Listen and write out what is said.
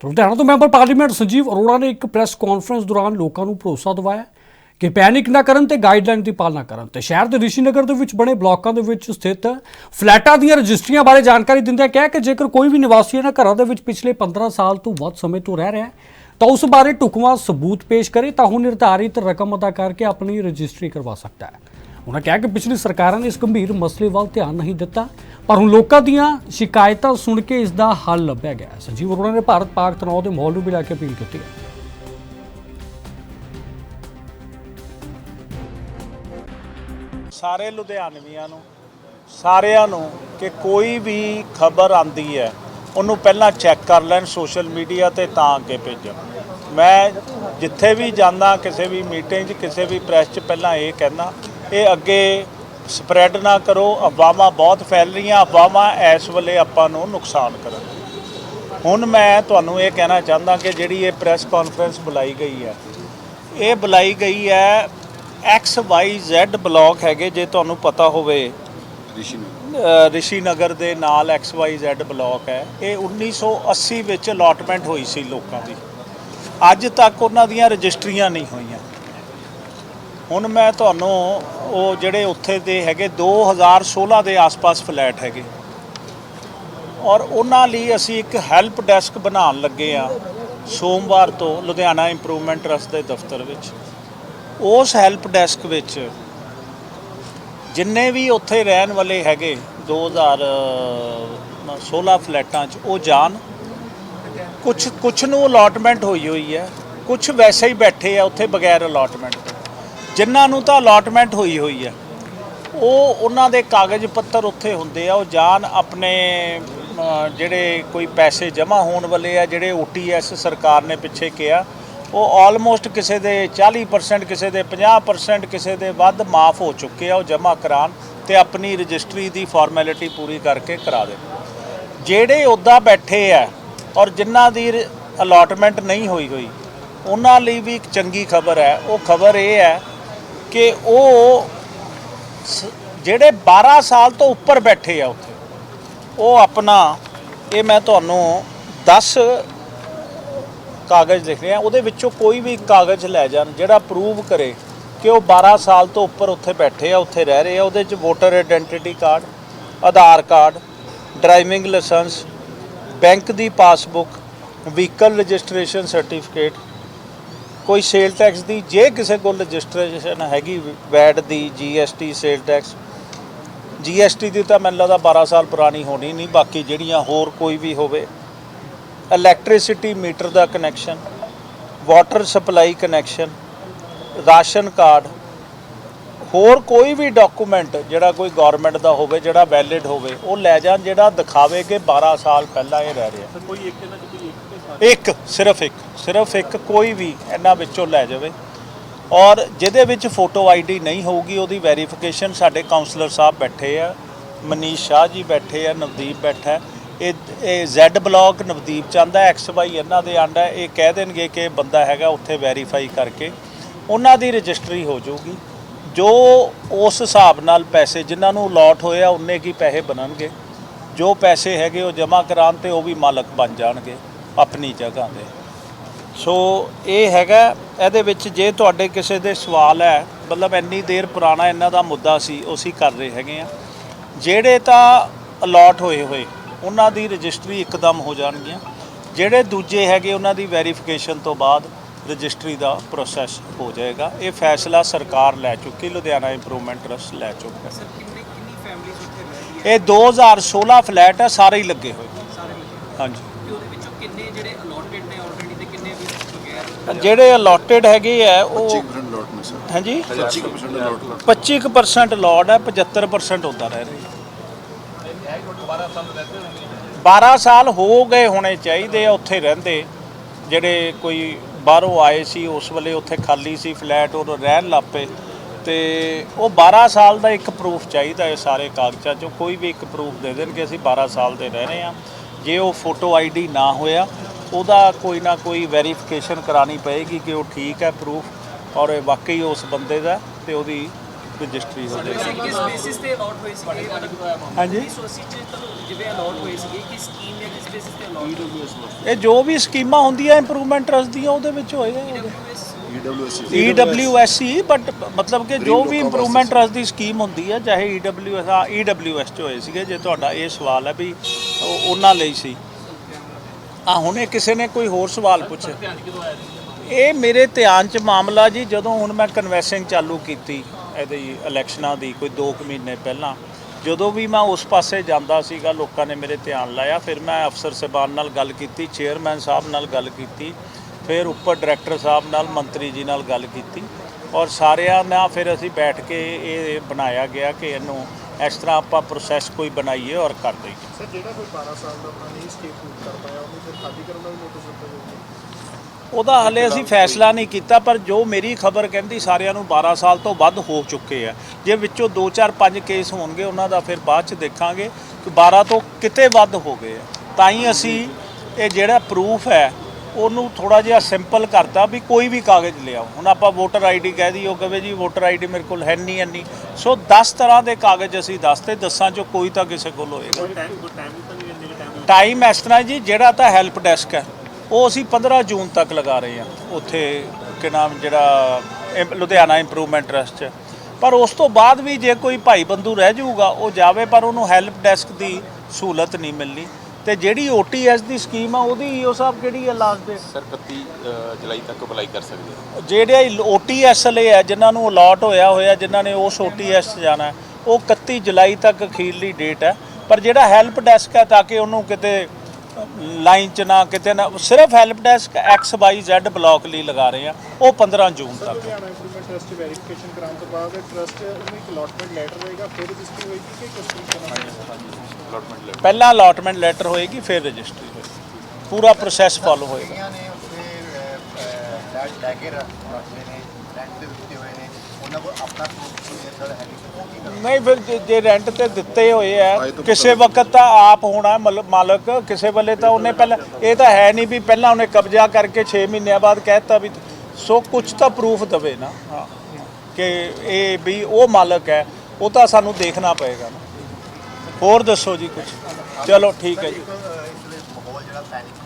ਤਾਂ ਲੁਧਿਆਣਾ ਤੋਂ member parliament Sanjeev Arora ਨੇ ਇੱਕ ਪ੍ਰੈਸ ਕਾਨਫਰੰਸ ਦੌਰਾਨ ਲੋਕਾਂ ਨੂੰ ਭਰੋਸਾ ਦਿਵਾਇਆ ਕਿ ਪੈਨਿਕ ਨਾ ਕਰਨ ਤੇ ਗਾਈਡਲਾਈਨ ਦੀ ਪਾਲਣਾ ਕਰਨ ਤੇ ਸ਼ਹਿਰ ਦੇ ਰਿਸ਼ੀਨਗਰ ਦੇ ਵਿੱਚ ਬਣੇ ਬਲਾਕਾਂ ਦੇ ਵਿੱਚ ਸਥਿਤ ਫਲੈਟਾਂ ਦੀਆਂ ਰਜਿਸਟਰੀਆਂ ਬਾਰੇ ਜਾਣਕਾਰੀ ਦਿੰਦਿਆਂ ਕਿਹਾ ਕਿ ਜੇਕਰ ਕੋਈ ਵੀ ਨਿਵਾਸੀ ਇਹਨਾਂ ਘਰਾਂ ਦੇ ਵਿੱਚ ਪਿਛਲੇ 15 ਸਾਲ ਤੋਂ ਵੱਧ ਸਮੇਂ ਤੋਂ ਰਹਿ ਰਿਹਾ ਹੈ, ਤਾਂ ਉਸ ਬਾਰੇ ਢੁਕਵਾਂ ਸਬੂਤ ਪੇਸ਼ ਕਰੇ ਤਾਂ ਉਹ ਨਿਰਧਾਰਿਤ ਰਕਮ ਅਦਾ ਕਰਕੇ ਆਪਣੀ ਰਜਿਸਟਰੀ ਕਰਵਾ ਸਕਦਾ ਹੈ। ਉਹਨਾਂ ਕਿਹਾ ਕਿ ਪਿਛਲੀ ਸਰਕਾਰਾਂ ਨੇ ਇਸ ਗੰਭੀਰ ਮਸਲੇ ਵੱਲ ਧਿਆਨ ਨਹੀਂ ਦਿੱਤਾ ਪਰ ਹੁਣ ਲੋਕਾਂ ਦੀਆਂ ਸ਼ਿਕਾਇਤਾਂ ਸੁਣ ਕੇ ਇਸ ਦਾ ਹੱਲ ਲੱਭਿਆ ਗਿਆ ਹੈ। ਸੰਜੀਵ ਅਰੋੜਾ ਨੇ ਭਾਰਤ ਪਾਕ ਤਣਾਅ ਦੇ ਮਾਹੌਲ ਨੂੰ ਵੀ ਲੈ ਕੇ ਅਪੀਲ ਕੀਤੀ ਹੈ ਸਾਰੇ ਲੁਧਿਆਣਵੀਆਂ ਨੂੰ, ਸਾਰਿਆਂ ਨੂੰ ਕਿ ਕੋਈ ਵੀ ਖਬਰ ਆਂਦੀ ਹੈ, ਉਹਨੂੰ ਪਹਿਲਾਂ ਚੈੱਕ ਕਰ ਲੈਣ, ਸੋਸ਼ਲ ਮੀਡੀਆ ਤੇ ਤਾਂ ਅੱਗੇ ਭੇਜਣ ਮੈਂ ਜਿੱਥੇ ਵੀ ਜਾਂਦਾ, ਕਿਸੇ ਵੀ ਮੀਟਿੰਗ 'ਚ, ਕਿਸੇ ਵੀ ਪ੍ਰੈਸ 'ਚ ਪਹਿਲਾਂ ਇਹ ਕਹਿੰਦਾ, ਇਹ ਅੱਗੇ ਸਪਰੈਡ ਨਾ ਕਰੋ, ਅਫਵਾਹਾਂ ਬਹੁਤ ਫੈਲ ਰਹੀਆਂ, ਅਫਵਾਹਾਂ ਇਸ ਵੇਲੇ ਆਪਾਂ ਨੂੰ ਨੁਕਸਾਨ ਕਰਨ ਹੁਣ ਮੈਂ ਤੁਹਾਨੂੰ ਇਹ ਕਹਿਣਾ ਚਾਹੁੰਦਾ ਕਿ ਜਿਹੜੀ ਇਹ ਪ੍ਰੈਸ ਕਾਨਫਰੰਸ ਬੁਲਾਈ ਗਈ ਹੈ, ਇਹ ਬੁਲਾਈ ਗਈ ਹੈ ਐਕਸ ਵਾਈ ਜ਼ੈਡ ਬਲਾਕ ਹੈਗੇ, ਜੇ ਤੁਹਾਨੂੰ ਪਤਾ ਹੋਵੇ। ਰਿਸ਼ੀ ਨਗਰ ਦੇ ਨਾਲ ਐਕਸ ਵਾਈ ਜ਼ੈਡ ਬਲਾਕ ਹੈ। ਇਹ 1980 ਵਿੱਚ ਅਲਾਟਮੈਂਟ ਹੋਈ ਸੀ ਲੋਕਾਂ ਦੀ। ਅੱਜ ਤੱਕ ਉਹਨਾਂ ਦੀਆਂ ਰਜਿਸਟਰੀਆਂ ਨਹੀਂ ਹੋਈਆਂ। ਹੁਣ ਮੈਂ ਤੁਹਾਨੂੰ ਉਹ ਜਿਹੜੇ ਉੱਥੇ ਦੇ ਹੈਗੇ 2016 ਦੇ ਆਸ-ਪਾਸ ਫਲੈਟ ਹੈਗੇ। ਔਰ ਉਹਨਾਂ ਲਈ ਅਸੀਂ ਇੱਕ ਹੈਲਪ ਡੈਸਕ ਬਣਾਉਣ ਲੱਗੇ ਆ ਸੋਮਵਾਰ ਤੋਂ ਲੁਧਿਆਣਾ ਇੰਪਰੂਵਮੈਂਟ ਟਰਸਟ ਦੇ ਦਫ਼ਤਰ ਵਿੱਚ। ਉਸ ਹੈਲਪ ਡੈਸਕ ਵਿੱਚ ਜਿੰਨੇ ਵੀ ਉੱਥੇ ਰਹਿਣ ਵਾਲੇ ਹੈਗੇ 2016 ਫਲੈਟਾਂ 'ਚ ਉਹ ਜਾਣ। ਕੁਝ ਕੁਝ ਨੂੰ ਅਲਾਟਮੈਂਟ ਹੋਈ ਹੋਈ ਹੈ। ਕੁਝ ਵੈਸੇ ਹੀ ਬੈਠੇ ਆ ਉੱਥੇ ਬਗੈਰ ਅਲਾਟਮੈਂਟ ਜਿਨ੍ਹਾਂ ਨੂੰ ਤਾਂ ਅਲਾਟਮੈਂਟ ਹੋਈ ਹੋਈ ਹੈ, ਉਹ ਉਹਨਾਂ ਦੇ ਕਾਗਜ਼ ਪੱਤਰ ਉੱਥੇ ਹੁੰਦੇ ਆ, ਉਹ ਜਾਣ ਆਪਣੇ ਜਿਹੜੇ ਕੋਈ ਪੈਸੇ ਜਮ੍ਹਾਂ ਹੋਣ ਵਾਲੇ ਆ, ਜਿਹੜੇ OTS ਸਰਕਾਰ ਨੇ ਪਿੱਛੇ ਕਿਹਾ, ਉਹ ਆਲਮੋਸਟ ਕਿਸੇ ਦੇ 40% ਕਿਸੇ ਦੇ 50% ਕਿਸੇ ਦੇ ਵੱਧ ਮਾਫ ਹੋ ਚੁੱਕੇ ਆ, ਉਹ ਜਮ੍ਹਾਂ ਕਰਾਣ ਤੇ ਆਪਣੀ ਰਜਿਸਟਰੀ ਦੀ ਫਾਰਮੈਲਿਟੀ ਪੂਰੀ ਕਰਕੇ ਕਰਾ ਦੇ ਜਿਹੜੇ ਉੱਦਾਂ ਬੈਠੇ ਆ ਔਰ ਜਿਨ੍ਹਾਂ ਦੀ ਅਲਾਟਮੈਂਟ ਨਹੀਂ ਹੋਈ ਹੋਈ, ਉਹਨਾਂ ਲਈ ਵੀ ਇੱਕ ਚੰਗੀ ਖਬਰ ਹੈ। ਉਹ ਖਬਰ ਇਹ ਹੈ ਕਿ ਉਹ ਸ- ਜਿਹੜੇ 12 ਸਾਲ ਤੋਂ ਉੱਪਰ ਬੈਠੇ ਆ ਉੱਥੇ, ਉਹ ਆਪਣਾ, ਇਹ ਮੈਂ ਤੁਹਾਨੂੰ 10 ਕਾਗਜ਼ ਲਿਖ ਰਿਹਾ, ਉਹਦੇ ਵਿੱਚੋਂ ਕੋਈ ਵੀ ਕਾਗਜ਼ ਲੈ ਜਾਣ ਜਿਹੜਾ ਪ੍ਰੂਵ ਕਰੇ ਕਿ ਉਹ 12 ਸਾਲ ਤੋਂ ਉੱਪਰ ਉੱਥੇ ਬੈਠੇ ਆ, ਉੱਥੇ ਰਹਿ ਰਹੇ ਆ, ਉਹਦੇ 'ਚ voter identity card Aadhaar card driving licence bank ਦੀ ਪਾਸਬੁੱਕ ਵਹੀਕਲ ਰਜਿਸਟ੍ਰੇਸ਼ਨ ਸਰਟੀਫਿਕੇਟ ਕੋਈ ਸੇਲ ਟੈਕਸ ਦੀ, ਜੇ ਕਿਸੇ ਕੋਲ ਰਜਿਸਟ੍ਰੇਸ਼ਨ ਹੈਗੀ ਵੈਟ ਦੀ ਜੀਐਸਟੀ ਸੇਲ ਟੈਕਸ ਜੀਐਸਟੀ ਦੀ ਤਾਂ ਮੈਨੂੰ ਲੱਗਦਾ 12 ਸਾਲ ਪੁਰਾਣੀ ਹੋਣੀ ਨਹੀਂ, ਬਾਕੀ ਜਿਹੜੀਆਂ ਹੋਰ ਕੋਈ ਵੀ ਹੋਵੇ ਇਲੈਕਟ੍ਰਿਸਿਟੀ ਮੀਟਰ ਦਾ connection water supply connection ration card ਹੋਰ ਕੋਈ ਵੀ ਡਾਕੂਮੈਂਟ ਜਿਹੜਾ ਕੋਈ ਗਵਰਨਮੈਂਟ ਦਾ ਹੋਵੇ, ਜਿਹੜਾ ਵੈਲਿਡ ਹੋਵੇ, ਉਹ ਲੈ ਜਾਣ, ਜਿਹੜਾ ਦਿਖਾਵੇ ਕਿ 12 ਸਾਲ ਪਹਿਲਾਂ ਇਹ ਰਹਿ ਰਿਹਾ। ਕੋਈ ਇੱਕ ਇਹਨਾਂ ਚ ਕੋਈ ਇੱਕ, ਸਿਰਫ ਇੱਕ ਸਿਰਫ ਇੱਕ ਕੋਈ ਵੀ ਇਹਨਾਂ ਵਿੱਚੋਂ ਲੈ ਜਾਵੇ। ਔਰ ਜਿਹਦੇ ਵਿੱਚ ਫੋਟੋ ਆਈਡੀ ਨਹੀਂ ਹੋਊਗੀ, ਉਹਦੀ ਵੈਰੀਫਿਕੇਸ਼ਨ ਸਾਡੇ ਕਾਉਂਸਲਰ ਸਾਹਿਬ ਬੈਠੇ ਆ, ਮਨੀਸ਼ ਸ਼ਾਹ ਜੀ ਬੈਠੇ ਆ, ਨਵਦੀਪ ਬੈਠਾ। ਇਹ ਇਹ ਜ਼ੈਡ ਬਲੌਕ ਨਵਦੀਪ ਚਾਹੁੰਦਾ ਐਕਸ ਵਾਈ ਇਹਨਾਂ ਦੇ ਆਂਡਾ ਇਹ ਕਹਿ ਦੇਣਗੇ ਕਿ ਇਹ ਬੰਦਾ ਹੈਗਾ ਉੱਥੇ ਵੈਰੀਫਾਈ ਕਰਕੇ। ਉਹਨਾਂ ਦੀ ਰਜਿਸਟਰੀ ਹੋ ਜਾਊਗੀ। ਜੋ ਉਸ ਹਿਸਾਬ ਨਾਲ ਪੈਸੇ ਜਿਨ੍ਹਾਂ ਨੂੰ ਅਲਾਟ ਹੋਇਆ ਉਹਨੇ ਕੀ ਪੈਸੇ ਬਣਨਗੇ? ਜੋ ਪੈਸੇ ਹੈਗੇ ਉਹ ਜਮ੍ਹਾਂ ਕਰਾਉਣ ਤੇ ਉਹ ਵੀ ਮਾਲਕ ਬਣ ਜਾਣਗੇ। ਆਪਣੀ ਜਗ੍ਹਾ ਦੇ ਸੋ ਇਹ ਹੈਗਾ ਇਹਦੇ ਵਿੱਚ ਜੇ ਤੁਹਾਡੇ ਕਿਸੇ ਦੇ ਸਵਾਲ ਹੈ ਮਤਲਬ ਇੰਨੀ ਦੇਰ ਪੁਰਾਣਾ ਇਹਨਾਂ ਦਾ ਮੁੱਦਾ ਸੀ ਉਹ ਅਸੀਂ ਕਰ ਰਹੇ ਹੈਗੇ ਆ ਜਿਹੜੇ ਤਾਂ ਅਲਾਟ ਹੋਏ ਹੋਏ ਉਹਨਾਂ ਦੀ ਰਜਿਸਟਰੀ ਇੱਕਦਮ ਹੋ ਜਾਣਗੀਆਂ। ਜਿਹੜੇ ਦੂਜੇ ਹੈਗੇ ਉਹਨਾਂ ਦੀ ਵੈਰੀਫਿਕੇਸ਼ਨ ਤੋਂ ਬਾਅਦ ਰਜਿਸਟਰੀ ਦਾ ਪ੍ਰੋਸੈਸ ਹੋ ਜਾਏਗਾ। ਇਹ ਫੈਸਲਾ ਸਰਕਾਰ ਲੈ ਚੁੱਕੀ ਲੁਧਿਆਣਾ ਇੰਪਰੂਵਮੈਂਟ ਟਰਸਟ ਲੈ ਚੁੱਕਾ ਇਹ 2016 ਫਲੈਟ ਹੈ ਸਾਰੇ ਹੀ ਲੱਗੇ ਹੋਏ। ਹਾਂਜੀ। ਤੇ ਕਿੰਨੇ ਜਿਹੜੇ ਅਲੋਟਡ ਨੇ ਆਲਰੇਡੀ ਤੇ ਕਿੰਨੇ ਵੀ ਬਗੈਰ ਜਿਹੜੇ ਅਲਾਟਡ ਹੈਗੇ ਆ ਉਹ 25% ਲੋਟ ਨੇ ਸਰ। ਹਾਂਜੀ? 25% ਲੋਟ ਕਰ 25% ਲੋਡ ਹੈ 75% ਹੁੰਦਾ ਰਹਿ ਰਹੀ। 12 ਸਾਲ ਹੋ ਗਏ ਹੋਣੇ ਚਾਹੀਦੇ ਆ ਉੱਥੇ ਰਹਿੰਦੇ। ਜਿਹੜੇ ਕੋਈ ਬਾਹਰੋਂ ਆਏ ਸੀ ਉਸ ਵੇਲੇ ਉੱਥੇ ਖਾਲੀ ਸੀ ਫਲੈਟ ਉਹ ਰਹਿਣ ਲੱਪੇ ਤੇ ਉਹ 12 ਸਾਲ ਦਾ ਇੱਕ ਪ੍ਰੂਫ ਚਾਹੀਦਾ ਹੈ ਸਾਰੇ ਕਾਗਜ਼ਾਂ 'ਚੋਂ। ਕੋਈ ਵੀ ਇੱਕ ਪ੍ਰੂਫ ਦੇ ਦੇਣ ਕਿ ਅਸੀਂ 12 ਸਾਲ ਦੇ ਰਹਿ ਰਹੇ ਹਾਂ। ਜੇ ਉਹ ਫੋਟੋ ਆਈਡੀ ਨਾ ਹੋਇਆ ਉਹਦਾ ਕੋਈ ਨਾ ਕੋਈ ਵੈਰੀਫਿਕੇਸ਼ਨ ਕਰਾਣੀ ਪਏਗੀ ਕਿ ਉਹ ਠੀਕ ਹੈ ਪ੍ਰੂਫ ਔਰ ਇਹ ਵਾਕਈ ਉਸ ਬੰਦੇ ਦਾ ਤੇ ਉਹਦੀ ਰਜਿਸਟਰੀ ਹੋ ਜਾਏਗੀ। ਕਿਸ ਬੇਸਿਸ ਤੇ ਅਲਾਟ ਹੋਏ ਸੀਗੇ? ਮਤਲਬ ਹਾਂਜੀ। 1980 ਚ ਤਾਂ ਜਿਵੇਂ ਅਲਾਟ ਹੋਏ ਸੀਗੇ ਕਿ ਸਕੀਮ ਜਾਂ ਕਿਸ ਬੇਸਿਸ ਤੇ ਅਲਾਟ ਇਹ ਜੋ ਵੀ ਸਕੀਮਾਂ ਹੁੰਦੀਆਂ ਇੰਪਰੂਵਮੈਂਟ ਟਰਸਟ ਦੀਆਂ ਉਹਦੇ ਵਿੱਚ ਹੋਏਗਾ ਈਡਬਲਯੂਐਸਸੀ ਬਟ ਮਤਲਬ ਕਿ ਜੋ ਵੀ ਇੰਪਰੂਵਮੈਂਟ ਟਰਸਟ ਦੀ ਸਕੀਮ ਹੁੰਦੀ ਹੈ ਚਾਹੇ ਈਡਬਲਯੂਐਸ ਆ ਈਡਬਲਯੂਐਸ ਚ ਹੋਏ ਸੀਗੇ ਜੇ ਤੁਹਾਡਾ ਇਹ ਸਵਾਲ ਹੈ ਵੀ ਉਹ ਉਹਨਾਂ ਲਈ ਸੀ। ਆ ਹੁਣੇ ਕਿਸੇ ਨੇ ਕੋਈ ਹੋਰ ਸਵਾਲ ਪੁੱਛਿਆ ਇਹ ਮੇਰੇ ਧਿਆਨ ਚ ਮਾਮਲਾ ਜੀ ਜਦੋਂ ਹੁਣ ਮੈਂ ਕਨਵੈਸਿੰਗ ਚਾਲੂ ਕੀਤੀ ਇਹਦੀ ਇਲੈਕਸ਼ਨਾਂ ਦੀ ਕੋਈ 2 ਮਹੀਨੇ ਪਹਿਲਾਂ ਜਦੋਂ ਵੀ ਮੈਂ ਉਸ ਪਾਸੇ ਜਾਂਦਾ ਸੀਗਾ ਲੋਕਾਂ ਨੇ ਮੇਰੇ ਧਿਆਨ ਲਾਇਆ ਫਿਰ ਮੈਂ ਅਫਸਰ ਸਾਹਿਬਾਨ ਨਾਲ ਗੱਲ ਕੀਤੀ ਚੇਅਰਮੈਨ ਸਾਹਿਬ ਨਾਲ ਗੱਲ ਕੀਤੀ। ਫਿਰ ਉੱਪਰ ਡਾਇਰੈਕਟਰ ਸਾਹਿਬ ਨਾਲ ਮੰਤਰੀ ਜੀ ਨਾਲ ਗੱਲ ਕੀਤੀ ਔਰ ਸਾਰਿਆਂ ਨਾਲ ਫਿਰ ਅਸੀਂ ਬੈਠ ਕੇ ਇਹ ਬਣਾਇਆ ਗਿਆ ਕਿ ਇਹਨੂੰ ਇਸ ਤਰ੍ਹਾਂ ਆਪਾਂ ਪ੍ਰੋਸੈਸ ਕੋਈ ਬਣਾਈਏ ਔਰ ਕਰ ਦਈਏ। ਸਰ ਜਿਹੜਾ ਕੋਈ 12 ਸਾਲ ਦਾ ਆਪਣਾ ਨਹੀਂ ਸਟੇਟ ਪੂਰ ਕਰ ਪਾਇਆ ਉਹਨੂੰ ਫਿਰ ਖਾਲੀ ਕਰਨ ਦਾ ਵੀ ਨੋਟਿਸ ਦਿੱਤਾ ਜਾਊਗਾ? ਉਹਦਾ ਹਲੇ ਅਸੀਂ ਫੈਸਲਾ ਨਹੀਂ ਕੀਤਾ ਪਰ ਜੋ ਮੇਰੀ ਖਬਰ ਕਹਿੰਦੀ ਸਾਰਿਆਂ ਨੂੰ 12 ਸਾਲ ਤੋਂ ਵੱਧ ਹੋ ਚੁੱਕੇ ਆ। ਜੇ ਵਿੱਚੋਂ 2 4 5 ਕੇਸ ਹੋਣਗੇ ਉਹਨਾਂ ਦਾ ਫਿਰ ਬਾਅਦ ਚ ਦੇਖਾਂਗੇ ਕਿ 12 ਤੋਂ ਕਿਤੇ ਵੱਧ ਹੋ ਗਏ ਆ। ਤਾਂ ਹੀ ਅਸੀਂ ਇਹ ਜਿਹੜਾ ਪ੍ਰੂਫ ਹੈ ਉਹਨੂੰ ਥੋੜਾ ਜਿਹਾ ਸਿੰਪਲ ਕਰਤਾ ਵੀ ਕੋਈ ਵੀ ਕਾਗਜ਼ ਲਿਆਓ ਹੁਣ ਆਪਾਂ ਵੋਟਰ ਆਈਡੀ ਕਹਿ ਦਈਏ ਉਹ ਕਹੇ ਜੀ ਵੋਟਰ ਆਈਡੀ ਮੇਰੇ ਕੋਲ ਹੈ ਨਹੀਂ ਇੰਨੀ ਸੋ 10 ਤਰ੍ਹਾਂ ਦੇ ਕਾਗਜ਼ ਅਸੀਂ ਦੱਸਤੇ ਦਸਾਂ ਚੋਂ ਕੋਈ ਤਾਂ ਕਿਸੇ ਕੋਲ ਹੋਏਗਾ। ਟਾਈਮ ਇਸ ਤਰ੍ਹਾਂ ਜੀ ਜਿਹੜਾ ਤਾਂ ਹੈਲਪ ਡੈਸਕ ਹੈ ਉਹ ਅਸੀਂ 15 ਜੂਨ ਤੱਕ ਲਗਾ ਰਹੇ ਹਾਂ। ਉੱਥੇ ਕਿ ਨਾਮ ਜਿਹੜਾ ਲੁਧਿਆਣਾ ਇੰਪਰੂਵਮੈਂਟ ਟਰਸਟ 'ਚ। ਪਰ ਉਸ ਤੋਂ ਬਾਅਦ ਵੀ ਜੇ ਕੋਈ ਭਾਈ ਬੰਦੂ ਰਹਿ ਜਾਊਗਾ ਉਹ ਜਾਵੇ ਪਰ ਉਹਨੂੰ ਹੈਲਪ ਡੈਸਕ ਦੀ ਸਹੂਲਤ ਨਹੀਂ ਮਿਲਣੀ। ਤੇ ਜਿਹੜੀ OTS ਦੀ ਸਕੀਮ ਆ ਉਹਦੀ ਈਓ ਸਾਹਿਬ ਕਿਹੜੀ ਹੈ ਲਾਸਟ ਦੇ ਸਰ 31 ਅ, ਜੁਲਾਈ ਤੱਕ ਅਪਲਾਈ ਕਰ ਸਕਦੇ ਹੋ। ਜਿਹੜੇ OTS ਵਾਲੇ ਆ ਜਿਨ੍ਹਾਂ ਨੂੰ ਅਲਾਟ ਹੋਇਆ ਹੋਇਆ ਜਿਨ੍ਹਾਂ ਨੇ ਉਸ OTS 'ਚ ਜਾਣਾ ਉਹ 31 ਜੁਲਾਈ ਤੱਕ ਅਖੀਰਲੀ ਡੇਟ ਹੈ ਪਰ ਜਿਹੜਾ ਹੈਲਪ ਡੈਸਕ ਹੈ ਤਾਂ ਕਿ ਉਹਨੂੰ ਕਿਤੇ ਲਾਈਨ 'ਚ ਨਾ ਕਿਤੇ ਨਾ ਸਿਰਫ help desk X Y Z block ਲਈ ਲਗਾ ਰਹੇ ਆ। ਉਹ 15 ਜੂਨ ਤੱਕ। ਲੁਧਿਆਣਾ ਇੰਪਰੂਵਮੈਂਟ ਟਰਸਟ ਵੈਰੀਫਿਕੇਸ਼ਨ ਕਰਾਉਣ ਤੋਂ ਬਾਅਦ ਟਰਸਟ ਨੂੰ ਇੱਕ ਅਲਾਟਮੈਂਟ ਲੈਟਰ ਹੋਏਗਾ ਫਿਰ ਰਜਿਸਟਰੀ ਹੋਏਗੀ ਕਿ ਕਿਸ ਤਰੀਕੇ ਨਾਲ ਅਲਾਟਮੈਂਟ ਲੈ ਪਹਿਲਾਂ ਅਲਾਟਮੈਂਟ ਲੈਟਰ ਹੋਏਗੀ ਫਿਰ ਰਜਿਸਟਰੀ ਹੋਏਗੀ। ਪੂਰਾ ਪ੍ਰੋਸੈਸ ਫਾਲੋ ਹੋਏਗਾ। ਕਈਆਂ ਨੇ ਉੱਥੇ ਲੈਟ ਲੈ ਕੇ ਰੱਖਦੇ ਨੇ ਰੈਂਟ ਤੇ ਦਿੱਤੇ ਹੋਏ ਨੇ ਉਹਨਾਂ ਕੋਲ ਆਪਣਾ ਪ੍ਰੂਫ ਕੋਈ ਇਦਾਂ ਦਾ ਹੈ ਨਹੀਂ ਉਹ ਕੀ ਕਰਨਾ ਨਹੀਂ ਫਿਰ ਜੇ- ਜੇ ਰੈਂਟ ਤੇ ਦਿੱਤੇ ਹੋਏ ਆ ਕਿਸੇ ਵਕਤ ਤਾਂ ਆਪ ਹੋਣਾ ਮਲ- ਮਾਲਕ ਕਿਸੇ ਵੇਲੇ ਤਾਂ ਉਹਨੇ ਪਹਿਲਾਂ ਇਹ ਤਾਂ ਹੈ ਨਹੀਂ ਵੀ ਪਹਿਲਾਂ ਉਹਨੇ ਕਬਜ਼ਾ ਕਰਕੇ 6 ਮਹੀਨਿਆਂ ਬਾਅਦ ਕਹਿਤਾ ਵੀ ਸੋ ਕੁਝ ਤਾਂ ਪ੍ਰੂਫ ਦਵੇ ਨਾ। ਹਾਂ। ਕਿ ਇਹ ਵੀ ਉਹ ਮਾਲਕ ਹੈ ਉਹ ਤਾਂ ਸਾਨੂੰ ਦੇਖਣਾ ਪਏਗਾ ਨਾ। ਹੋਰ ਦੱਸੋ ਜੀ ਕੁਝ ਚਲੋ ਠੀਕ ਹੈ ਜੀ। ਇੱਕ ਅਹ, ਇਸ ਵੇਲੇ ਮਾਹੌਲ ਜਿਹੜਾ ਪੈਨਿਕ